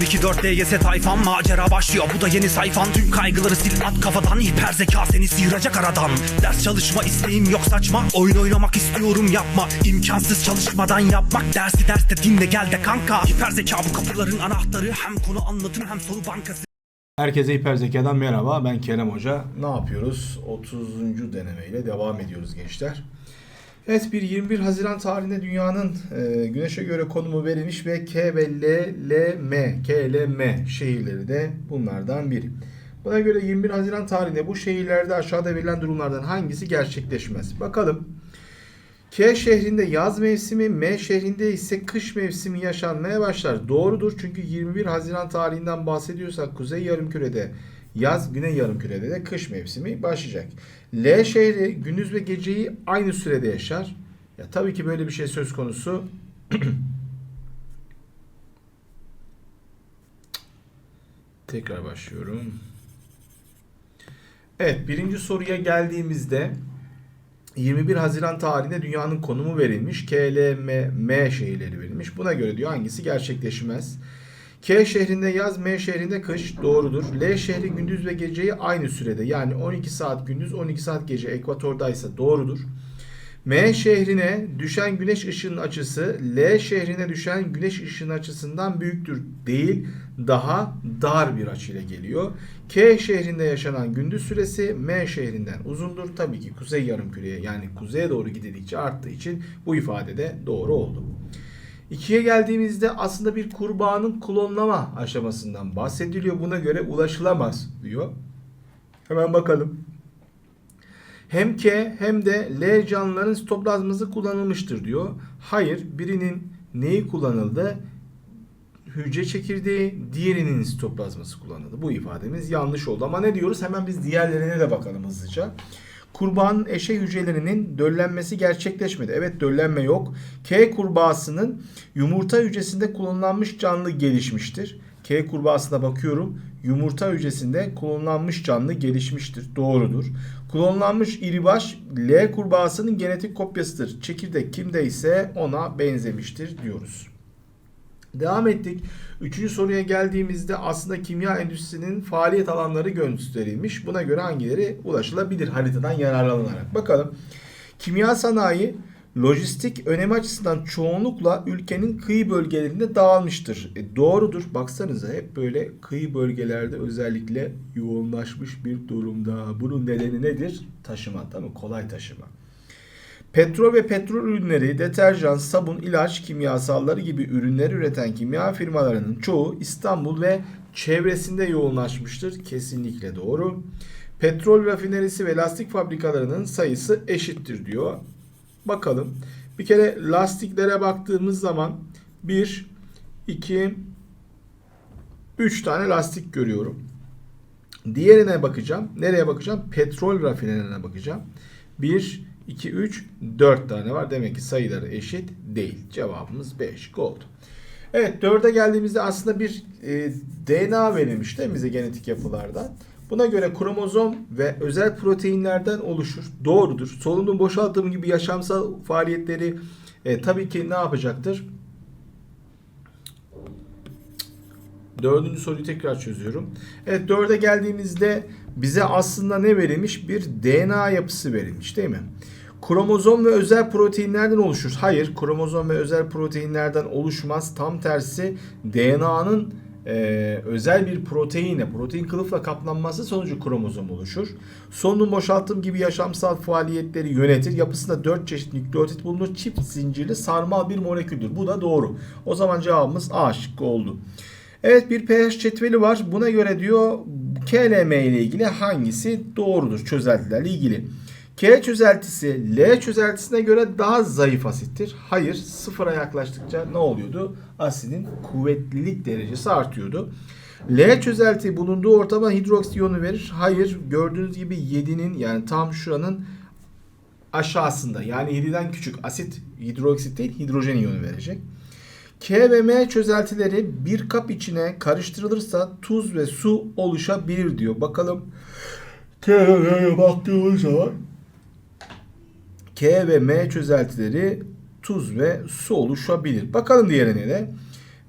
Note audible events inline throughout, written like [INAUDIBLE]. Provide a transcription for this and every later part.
024 DYS tayfan macera başlıyor bu da yeni sayfan Tüm kaygıları sil at kafadan hiper zeka seni sıyıracak aradan Ders çalışma isteğim yok saçma Oyun oynamak istiyorum yapma İmkansız çalışmadan yapmak Dersi derste dinle gel de kanka Hiper zeka bu kapıların anahtarı Hem konu anlatım hem soru bankası Herkese Hiper Zeka'dan merhaba. Ben Kerem Hoca. Ne yapıyoruz? 30. denemeyle devam ediyoruz gençler. Evet bir 21 Haziran tarihinde dünyanın e, güneşe göre konumu verilmiş ve K ve L, L, M, K, L, M şehirleri de bunlardan biri. Buna göre 21 Haziran tarihinde bu şehirlerde aşağıda verilen durumlardan hangisi gerçekleşmez? Bakalım. K şehrinde yaz mevsimi, M şehrinde ise kış mevsimi yaşanmaya başlar. Doğrudur çünkü 21 Haziran tarihinden bahsediyorsak Kuzey Yarımküre'de yaz, Güney Yarımküre'de de kış mevsimi başlayacak. L şehri gündüz ve geceyi aynı sürede yaşar. Ya tabii ki böyle bir şey söz konusu. [CLEARS THROAT] Tekrar başlıyorum. Evet birinci soruya geldiğimizde 21 Haziran tarihinde dünyanın konumu verilmiş. K, L, M, şehirleri verilmiş. Buna göre diyor hangisi gerçekleşmez? K şehrinde yaz, M şehrinde kış doğrudur. L şehri gündüz ve geceyi aynı sürede yani 12 saat gündüz 12 saat gece ekvatordaysa doğrudur. M şehrine düşen güneş ışığının açısı L şehrine düşen güneş ışığının açısından büyüktür değil daha dar bir açıyla geliyor. K şehrinde yaşanan gündüz süresi M şehrinden uzundur. Tabii ki kuzey yarımküreye yani kuzeye doğru gidildikçe arttığı için bu ifade de doğru oldu. İkiye geldiğimizde aslında bir kurbağanın klonlama aşamasından bahsediliyor. Buna göre ulaşılamaz diyor. Hemen bakalım. Hem K hem de L canlıların sitoplazması kullanılmıştır diyor. Hayır, birinin neyi kullanıldı? Hücre çekirdeği, diğerinin sitoplazması kullanıldı. Bu ifademiz yanlış oldu. Ama ne diyoruz? Hemen biz diğerlerine de bakalım hızlıca. Kurbağanın eşe hücrelerinin döllenmesi gerçekleşmedi. Evet döllenme yok. K kurbağasının yumurta hücresinde kullanılmış canlı gelişmiştir. K kurbağasına bakıyorum. Yumurta hücresinde klonlanmış canlı gelişmiştir. Doğrudur. Klonlanmış iribaş L kurbağasının genetik kopyasıdır. Çekirdek kimde ise ona benzemiştir diyoruz. Devam ettik. Üçüncü soruya geldiğimizde aslında kimya endüstrisinin faaliyet alanları gösterilmiş. Buna göre hangileri ulaşılabilir haritadan yararlanarak. Bakalım. Kimya sanayi lojistik önemi açısından çoğunlukla ülkenin kıyı bölgelerinde dağılmıştır. E, doğrudur. Baksanıza hep böyle kıyı bölgelerde özellikle yoğunlaşmış bir durumda. Bunun nedeni nedir? Taşıma, mi? Kolay taşıma. Petrol ve petrol ürünleri, deterjan, sabun, ilaç, kimyasalları gibi ürünler üreten kimya firmalarının çoğu İstanbul ve çevresinde yoğunlaşmıştır. Kesinlikle doğru. Petrol rafinerisi ve lastik fabrikalarının sayısı eşittir diyor. Bakalım. Bir kere lastiklere baktığımız zaman 1, 2, 3 tane lastik görüyorum. Diğerine bakacağım. Nereye bakacağım? Petrol rafinerine bakacağım. 1, 2, 3, 4 tane var. Demek ki sayıları eşit değil. Cevabımız 5. Gold. Evet 4'e geldiğimizde aslında bir e, DNA verilmiş değil mi bize genetik yapılardan. Buna göre kromozom ve özel proteinlerden oluşur. Doğrudur. Solunum boşaltımı gibi yaşamsal faaliyetleri e, tabii ki ne yapacaktır? Dördüncü soruyu tekrar çözüyorum. Evet dörde geldiğimizde bize aslında ne verilmiş? Bir DNA yapısı verilmiş değil mi? Kromozom ve özel proteinlerden oluşur. Hayır, kromozom ve özel proteinlerden oluşmaz. Tam tersi DNA'nın e, özel bir proteine, protein kılıfla kaplanması sonucu kromozom oluşur. Solunum boşaltım gibi yaşamsal faaliyetleri yönetir. Yapısında 4 çeşit nükleotit bulunur. Çift zincirli sarmal bir moleküldür. Bu da doğru. O zaman cevabımız A şıkkı oldu. Evet bir pH cetveli var. Buna göre diyor KLM ile ilgili hangisi doğrudur çözeltilerle ilgili. K çözeltisi L çözeltisine göre daha zayıf asittir. Hayır sıfıra yaklaştıkça ne oluyordu? Asidin kuvvetlilik derecesi artıyordu. L çözelti bulunduğu ortama hidroksiyonu verir. Hayır gördüğünüz gibi 7'nin yani tam şuranın aşağısında yani 7'den küçük asit hidroksit değil hidrojen iyonu verecek. K ve M çözeltileri bir kap içine karıştırılırsa tuz ve su oluşabilir diyor. Bakalım K ve M'ye baktığımız zaman K ve M çözeltileri tuz ve su oluşabilir. Bakalım diğerine de.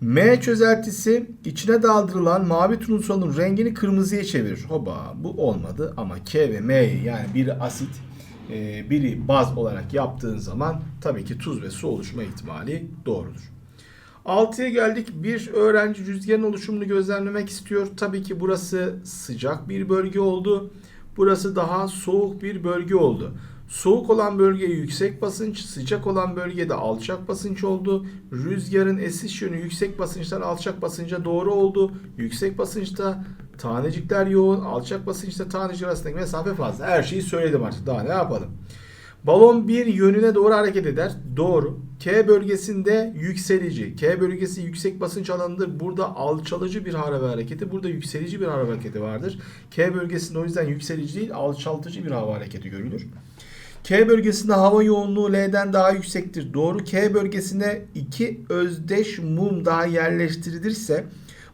M çözeltisi içine daldırılan mavi turnusolun rengini kırmızıya çevirir. Hoba bu olmadı ama K ve M'yi yani biri asit e, biri baz olarak yaptığın zaman tabii ki tuz ve su oluşma ihtimali doğrudur. 6'ya geldik. Bir öğrenci rüzgarın oluşumunu gözlemlemek istiyor. Tabii ki burası sıcak bir bölge oldu. Burası daha soğuk bir bölge oldu. Soğuk olan bölge yüksek basınç, sıcak olan bölgede alçak basınç oldu. Rüzgarın esiş yönü yüksek basınçtan alçak basınca doğru oldu. Yüksek basınçta tanecikler yoğun, alçak basınçta tanecik arasındaki mesafe fazla. Her şeyi söyledim artık. Daha ne yapalım? Balon bir yönüne doğru hareket eder. Doğru. K bölgesinde yükselici. K bölgesi yüksek basınç alanıdır. Burada alçalıcı bir hava hareketi. Burada yükselici bir hava hareketi vardır. K bölgesinde o yüzden yükselici değil alçaltıcı bir hava hareketi görülür. K bölgesinde hava yoğunluğu L'den daha yüksektir. Doğru. K bölgesine iki özdeş mum daha yerleştirilirse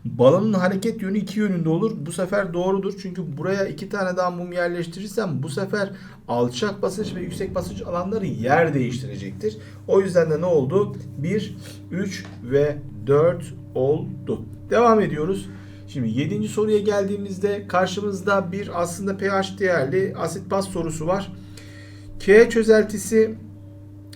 balonun hareket yönü iki yönünde olur. Bu sefer doğrudur. Çünkü buraya iki tane daha mum yerleştirirsem bu sefer alçak basınç ve yüksek basınç alanları yer değiştirecektir. O yüzden de ne oldu? 1, 3 ve 4 oldu. Devam ediyoruz. Şimdi 7. soruya geldiğimizde karşımızda bir aslında pH değerli asit baz sorusu var. K çözeltisi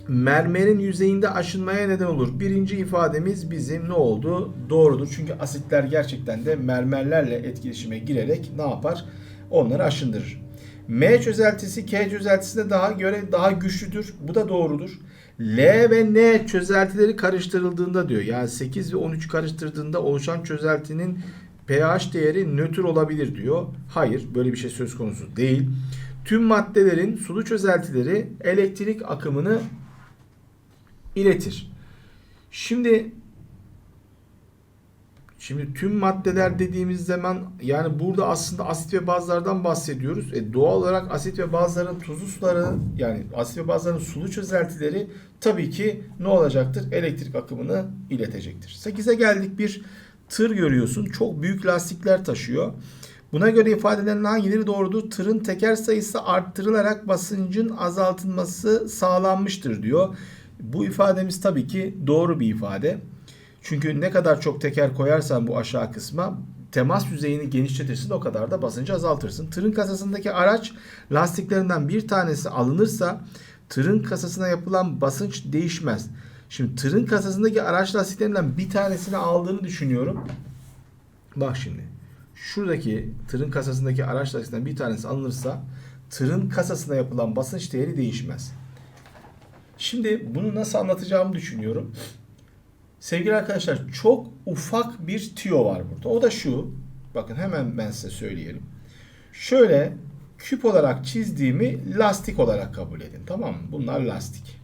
mermerin yüzeyinde aşınmaya neden olur. Birinci ifademiz bizim ne oldu? Doğrudur. Çünkü asitler gerçekten de mermerlerle etkileşime girerek ne yapar? Onları aşındırır. M çözeltisi K çözeltisine daha göre daha güçlüdür. Bu da doğrudur. L ve N çözeltileri karıştırıldığında diyor. Yani 8 ve 13 karıştırdığında oluşan çözeltinin pH değeri nötr olabilir diyor. Hayır, böyle bir şey söz konusu değil. Tüm maddelerin sulu çözeltileri elektrik akımını iletir. Şimdi Şimdi tüm maddeler dediğimiz zaman yani burada aslında asit ve bazlardan bahsediyoruz. E, doğal olarak asit ve bazların tuzlu suları yani asit ve bazların sulu çözeltileri tabii ki ne olacaktır? Elektrik akımını iletecektir. 8'e geldik bir tır görüyorsun. Çok büyük lastikler taşıyor. Buna göre ifade edilen hangileri doğrudur? Tırın teker sayısı arttırılarak basıncın azaltılması sağlanmıştır diyor. Bu ifademiz tabii ki doğru bir ifade. Çünkü ne kadar çok teker koyarsan bu aşağı kısma temas yüzeyini genişletirsin o kadar da basıncı azaltırsın. Tırın kasasındaki araç lastiklerinden bir tanesi alınırsa tırın kasasına yapılan basınç değişmez. Şimdi tırın kasasındaki araç lastiklerinden bir tanesini aldığını düşünüyorum. Bak şimdi. Şuradaki tırın kasasındaki araç lastiklerinden bir tanesi alınırsa tırın kasasına yapılan basınç değeri değişmez. Şimdi bunu nasıl anlatacağımı düşünüyorum. Sevgili arkadaşlar çok ufak bir tüyo var burada. O da şu. Bakın hemen ben size söyleyelim. Şöyle küp olarak çizdiğimi lastik olarak kabul edin. Tamam mı? Bunlar lastik.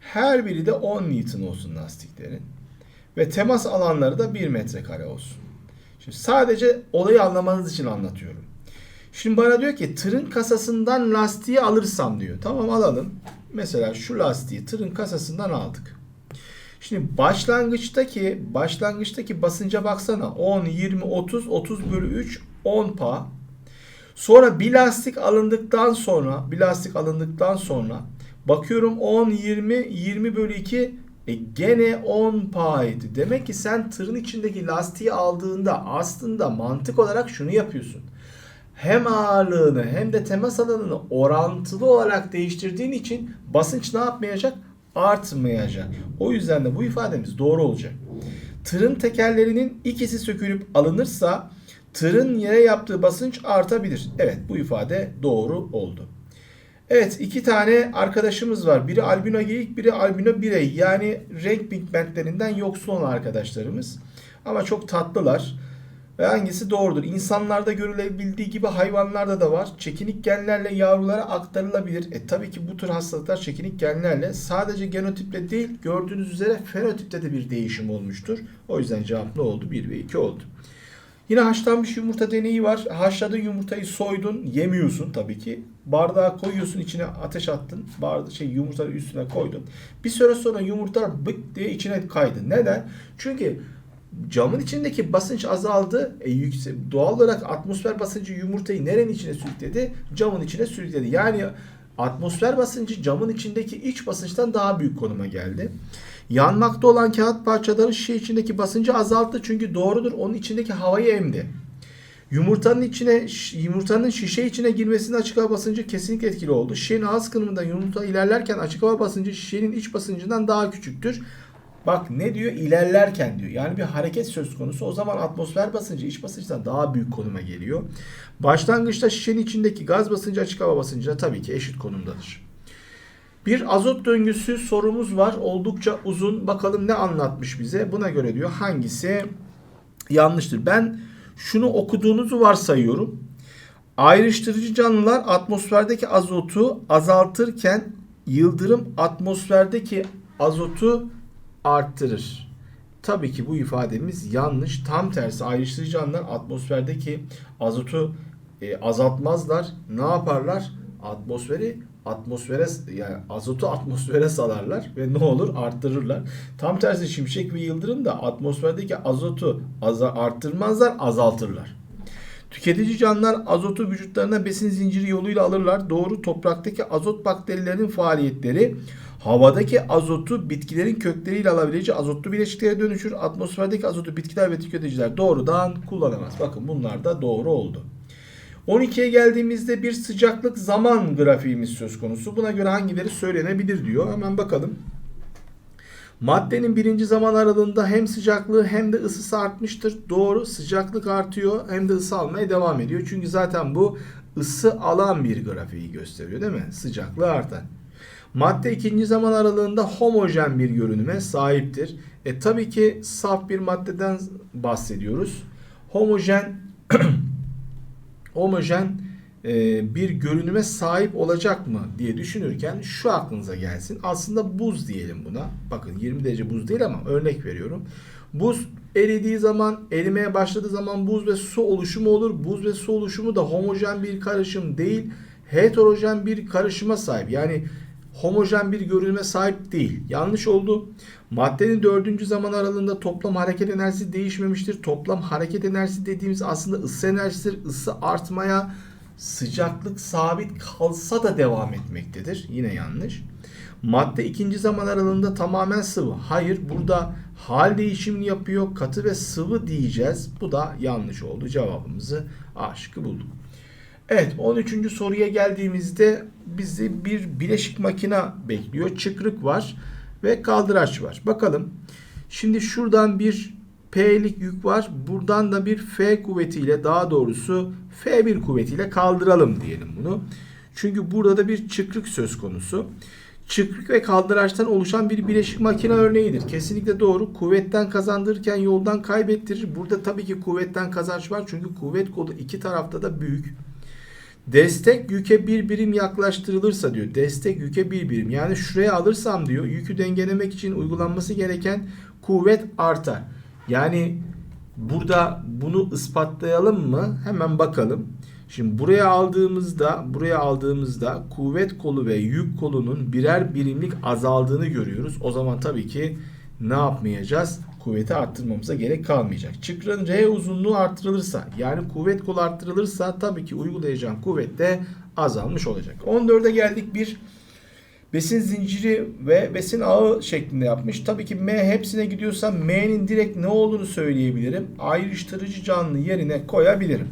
Her biri de 10 Newton olsun lastiklerin. Ve temas alanları da 1 metrekare olsun. Şimdi sadece olayı anlamanız için anlatıyorum. Şimdi bana diyor ki tırın kasasından lastiği alırsam diyor. Tamam alalım. Mesela şu lastiği tırın kasasından aldık. Şimdi başlangıçtaki başlangıçtaki basınca baksana 10, 20, 30, 30 bölü 3 10 pa. Sonra bir lastik alındıktan sonra bir lastik alındıktan sonra bakıyorum 10, 20, 20 bölü 2 e gene 10 paydı. Demek ki sen tırın içindeki lastiği aldığında aslında mantık olarak şunu yapıyorsun. Hem ağırlığını hem de temas alanını orantılı olarak değiştirdiğin için basınç ne yapmayacak? Artmayacak. O yüzden de bu ifademiz doğru olacak. Tırın tekerlerinin ikisi sökülüp alınırsa tırın yere yaptığı basınç artabilir. Evet bu ifade doğru oldu. Evet iki tane arkadaşımız var. Biri albino geyik, biri albino birey. Yani renk pigmentlerinden yoksul olan arkadaşlarımız. Ama çok tatlılar. Ve hangisi doğrudur? İnsanlarda görülebildiği gibi hayvanlarda da var. Çekinik genlerle yavrulara aktarılabilir. E tabii ki bu tür hastalıklar çekinik genlerle sadece genotiple değil gördüğünüz üzere fenotipte de bir değişim olmuştur. O yüzden cevap ne oldu? 1 ve 2 oldu. Yine haşlanmış yumurta deneyi var. Haşladığın yumurtayı soydun, yemiyorsun tabii ki. Bardağa koyuyorsun, içine ateş attın. Barda şey yumurtanın üstüne koydun. Bir süre sonra yumurtalar bık diye içine kaydı. Neden? Çünkü camın içindeki basınç azaldı. E, yüksek, doğal olarak atmosfer basıncı yumurtayı nerenin içine sürükledi? Camın içine sürükledi. Yani atmosfer basıncı camın içindeki iç basınçtan daha büyük konuma geldi. Yanmakta olan kağıt parçaları şişe içindeki basıncı azalttı çünkü doğrudur onun içindeki havayı emdi. Yumurtanın içine yumurtanın şişe içine girmesinin açık hava basıncı kesinlikle etkili oldu. Şişenin ağız kısmında yumurta ilerlerken açık hava basıncı şişenin iç basıncından daha küçüktür. Bak ne diyor? İlerlerken diyor. Yani bir hareket söz konusu. O zaman atmosfer basıncı iç basınçtan daha büyük konuma geliyor. Başlangıçta şişenin içindeki gaz basıncı açık hava basıncına tabii ki eşit konumdadır. Bir azot döngüsü sorumuz var. Oldukça uzun. Bakalım ne anlatmış bize. Buna göre diyor hangisi yanlıştır. Ben şunu okuduğunuzu varsayıyorum. Ayrıştırıcı canlılar atmosferdeki azotu azaltırken yıldırım atmosferdeki azotu arttırır. Tabii ki bu ifademiz yanlış. Tam tersi ayrıştırıcı canlılar atmosferdeki azotu e, azaltmazlar. Ne yaparlar? Atmosferi atmosfere yani azotu atmosfere salarlar ve ne olur arttırırlar. Tam tersi şimşek ve yıldırım da atmosferdeki azotu aza, arttırmazlar azaltırlar. Tüketici canlılar azotu vücutlarına besin zinciri yoluyla alırlar. Doğru topraktaki azot bakterilerinin faaliyetleri havadaki azotu bitkilerin kökleriyle alabileceği azotlu bileşiklere dönüşür. Atmosferdeki azotu bitkiler ve tüketiciler doğrudan kullanamaz. Bakın bunlar da doğru oldu. 12'ye geldiğimizde bir sıcaklık zaman grafiğimiz söz konusu. Buna göre hangileri söylenebilir diyor. Hemen bakalım. Maddenin birinci zaman aralığında hem sıcaklığı hem de ısısı artmıştır. Doğru sıcaklık artıyor hem de ısı almaya devam ediyor. Çünkü zaten bu ısı alan bir grafiği gösteriyor değil mi? Sıcaklığı artan. Madde ikinci zaman aralığında homojen bir görünüme sahiptir. E tabii ki saf bir maddeden bahsediyoruz. Homojen [CLEARS THROAT] homojen e, bir görünüme sahip olacak mı diye düşünürken şu aklınıza gelsin. Aslında buz diyelim buna. Bakın 20 derece buz değil ama örnek veriyorum. Buz eridiği zaman, erimeye başladığı zaman buz ve su oluşumu olur. Buz ve su oluşumu da homojen bir karışım değil, heterojen bir karışıma sahip. Yani homojen bir görünüme sahip değil. Yanlış oldu. Maddenin dördüncü zaman aralığında toplam hareket enerjisi değişmemiştir. Toplam hareket enerjisi dediğimiz aslında ısı enerjisidir. Isı artmaya sıcaklık sabit kalsa da devam etmektedir. Yine yanlış. Madde ikinci zaman aralığında tamamen sıvı. Hayır burada hal değişimini yapıyor. Katı ve sıvı diyeceğiz. Bu da yanlış oldu. Cevabımızı A şıkkı bulduk. Evet 13. soruya geldiğimizde bizi bir bileşik makina bekliyor. Çıkrık var ve kaldıraç var. Bakalım. Şimdi şuradan bir P'lik yük var. Buradan da bir F kuvvetiyle daha doğrusu F1 kuvvetiyle kaldıralım diyelim bunu. Çünkü burada da bir çıkrık söz konusu. Çıkrık ve kaldıraçtan oluşan bir bileşik makine örneğidir. Kesinlikle doğru. Kuvvetten kazandırırken yoldan kaybettirir. Burada tabii ki kuvvetten kazanç var. Çünkü kuvvet kolu iki tarafta da büyük. Destek yüke bir birim yaklaştırılırsa diyor. Destek yüke bir birim. Yani şuraya alırsam diyor yükü dengelemek için uygulanması gereken kuvvet artar. Yani burada bunu ispatlayalım mı? Hemen bakalım. Şimdi buraya aldığımızda, buraya aldığımızda kuvvet kolu ve yük kolunun birer birimlik azaldığını görüyoruz. O zaman tabii ki ne yapmayacağız? Kuvveti arttırmamıza gerek kalmayacak. Çıkrın R uzunluğu arttırılırsa, yani kuvvet kolu arttırılırsa tabii ki uygulayacağım kuvvet de azalmış olacak. 14'e geldik bir besin zinciri ve besin ağı şeklinde yapmış. Tabii ki M hepsine gidiyorsa M'nin direkt ne olduğunu söyleyebilirim. Ayrıştırıcı canlı yerine koyabilirim.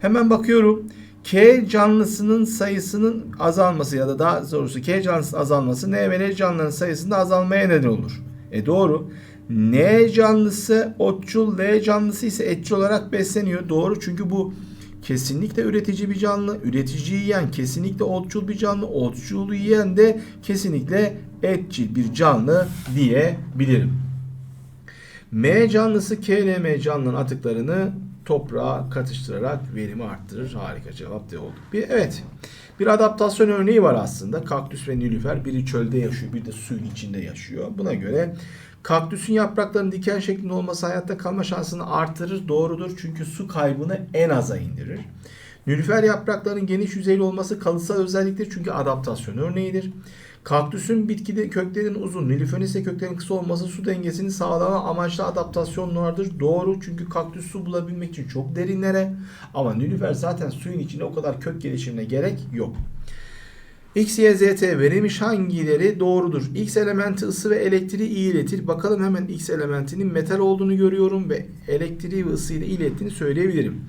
Hemen bakıyorum. K canlısının sayısının azalması ya da daha doğrusu K canlısının azalması N ve N canlıların sayısında azalmaya neden olur. E doğru. N canlısı otçul, L canlısı ise etçi olarak besleniyor. Doğru çünkü bu kesinlikle üretici bir canlı. Üretici yiyen kesinlikle otçul bir canlı. Otçulu yiyen de kesinlikle etçil bir canlı diyebilirim. M canlısı K ile M canlının atıklarını toprağa katıştırarak verimi arttırır. Harika cevap de oldu. Bir, evet. Bir adaptasyon örneği var aslında. Kaktüs ve nilüfer biri çölde yaşıyor, bir de suyun içinde yaşıyor. Buna göre kaktüsün yapraklarının diken şeklinde olması hayatta kalma şansını artırır. Doğrudur çünkü su kaybını en aza indirir. Nilüfer yapraklarının geniş yüzeyli olması kalıtsal özelliktir çünkü adaptasyon örneğidir. Kaktüsün bitkide köklerin uzun, nilüferin ise köklerin kısa olması su dengesini sağlama amaçlı adaptasyonlardır. Doğru çünkü kaktüs su bulabilmek için çok derinlere ama nilüfer zaten suyun içinde o kadar kök gelişimine gerek yok. X, Y, Z, T verilmiş hangileri doğrudur? X elementi ısı ve elektriği iletir. Bakalım hemen X elementinin metal olduğunu görüyorum ve elektriği ve ısıyla ilettiğini söyleyebilirim.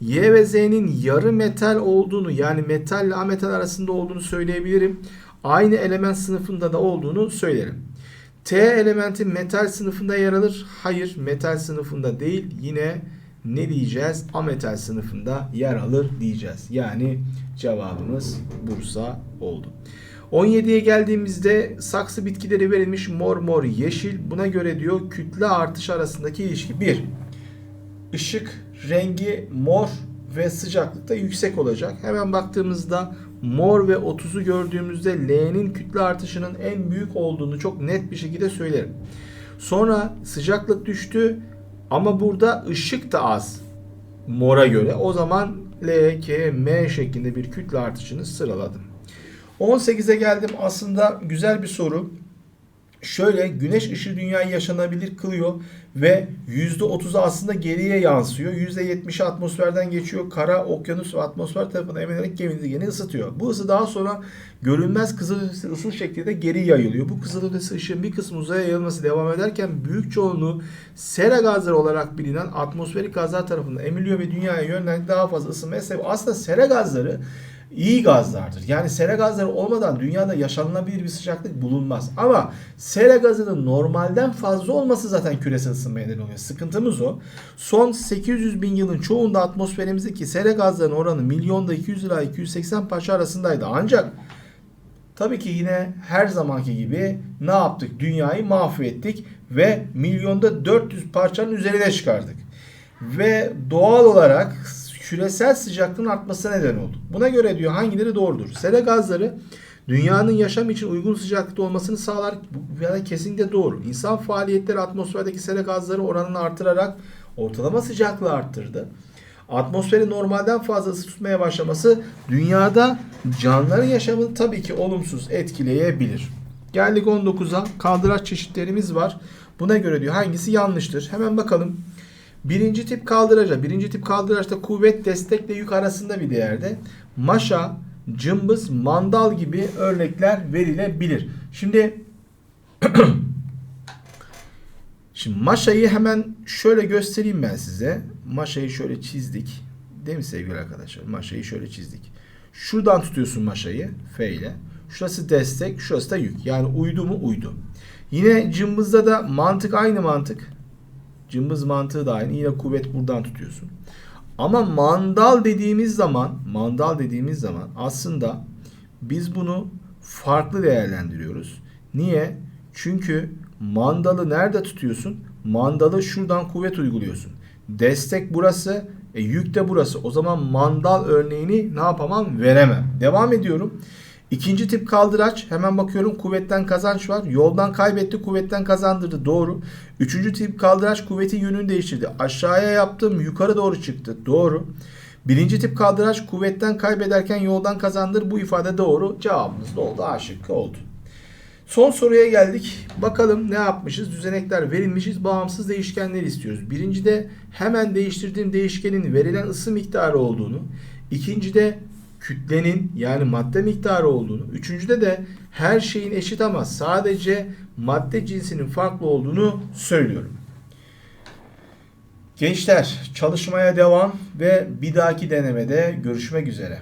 Y ve Z'nin yarı metal olduğunu yani metal ile ametal arasında olduğunu söyleyebilirim. Aynı element sınıfında da olduğunu söylerim. T elementi metal sınıfında yer alır. Hayır metal sınıfında değil. Yine ne diyeceğiz? Ametal sınıfında yer alır diyeceğiz. Yani cevabımız Bursa oldu. 17'ye geldiğimizde saksı bitkileri verilmiş mor mor yeşil. Buna göre diyor kütle artış arasındaki ilişki. 1. Işık rengi mor ve sıcaklıkta yüksek olacak. Hemen baktığımızda mor ve 30'u gördüğümüzde L'nin kütle artışının en büyük olduğunu çok net bir şekilde söylerim. Sonra sıcaklık düştü ama burada ışık da az mora göre. O zaman L, K, M şeklinde bir kütle artışını sıraladım. 18'e geldim. Aslında güzel bir soru. Şöyle güneş ışığı dünyayı yaşanabilir kılıyor ve %30'u aslında geriye yansıyor. %70'i atmosferden geçiyor. Kara, okyanus ve atmosfer tarafından emilerek gezegeni ısıtıyor. Bu ısı daha sonra görünmez kızılötesi ısı şeklinde geri yayılıyor. Bu kızılötesi ışığın bir kısmı uzaya yayılması devam ederken büyük çoğunluğu sera gazları olarak bilinen atmosferik gazlar tarafından emiliyor ve dünyaya yönelik daha fazla ısınmaya sebep. Aslında sera gazları iyi gazlardır. Yani sera gazları olmadan dünyada yaşanılabilir bir sıcaklık bulunmaz. Ama sera gazının normalden fazla olması zaten küresel ısınmaya neden oluyor. Sıkıntımız o. Son 800 bin yılın çoğunda atmosferimizdeki sera gazlarının oranı milyonda 200 ila 280 parça arasındaydı. Ancak Tabii ki yine her zamanki gibi ne yaptık? Dünyayı mahvettik ve milyonda 400 parçanın üzerine çıkardık. Ve doğal olarak küresel sıcaklığın artmasına neden oldu. Buna göre diyor hangileri doğrudur? Sera gazları dünyanın yaşam için uygun sıcaklıkta olmasını sağlar ve kesinlikle doğru. İnsan faaliyetleri atmosferdeki sera gazları oranını artırarak ortalama sıcaklığı arttırdı. Atmosferi normalden fazla ısı tutmaya başlaması dünyada canlıların yaşamını tabii ki olumsuz etkileyebilir. Geldik 19'a. Kaldıraç çeşitlerimiz var. Buna göre diyor hangisi yanlıştır? Hemen bakalım. Birinci tip kaldıraca. Birinci tip kaldıraçta kuvvet, destekle yük arasında bir değerde. Maşa, cımbız, mandal gibi örnekler verilebilir. Şimdi [CLEARS THROAT] Şimdi maşayı hemen şöyle göstereyim ben size. Maşayı şöyle çizdik. Değil mi sevgili arkadaşlar? Maşayı şöyle çizdik. Şuradan tutuyorsun maşayı F ile. Şurası destek, şurası da yük. Yani uydu mu? Uydu. Yine cımbızda da mantık aynı mantık. Cımbız mantığı da aynı. Yine kuvvet buradan tutuyorsun. Ama mandal dediğimiz zaman, mandal dediğimiz zaman aslında biz bunu farklı değerlendiriyoruz. Niye? Çünkü mandalı nerede tutuyorsun? Mandalı şuradan kuvvet uyguluyorsun. Destek burası, e, yük de burası. O zaman mandal örneğini ne yapamam? Veremem. Devam ediyorum. İkinci tip kaldıraç. Hemen bakıyorum kuvvetten kazanç var. Yoldan kaybetti kuvvetten kazandırdı. Doğru. Üçüncü tip kaldıraç kuvvetin yönünü değiştirdi. Aşağıya yaptım yukarı doğru çıktı. Doğru. Birinci tip kaldıraç kuvvetten kaybederken yoldan kazandır. Bu ifade doğru. Cevabımız da oldu. A şıkkı oldu. Son soruya geldik. Bakalım ne yapmışız? Düzenekler verilmişiz. Bağımsız değişkenler istiyoruz. Birincide hemen değiştirdiğim değişkenin verilen ısı miktarı olduğunu. İkincide kütlenin yani madde miktarı olduğunu. Üçüncüde de her şeyin eşit ama sadece madde cinsinin farklı olduğunu söylüyorum. Gençler çalışmaya devam ve bir dahaki denemede görüşmek üzere.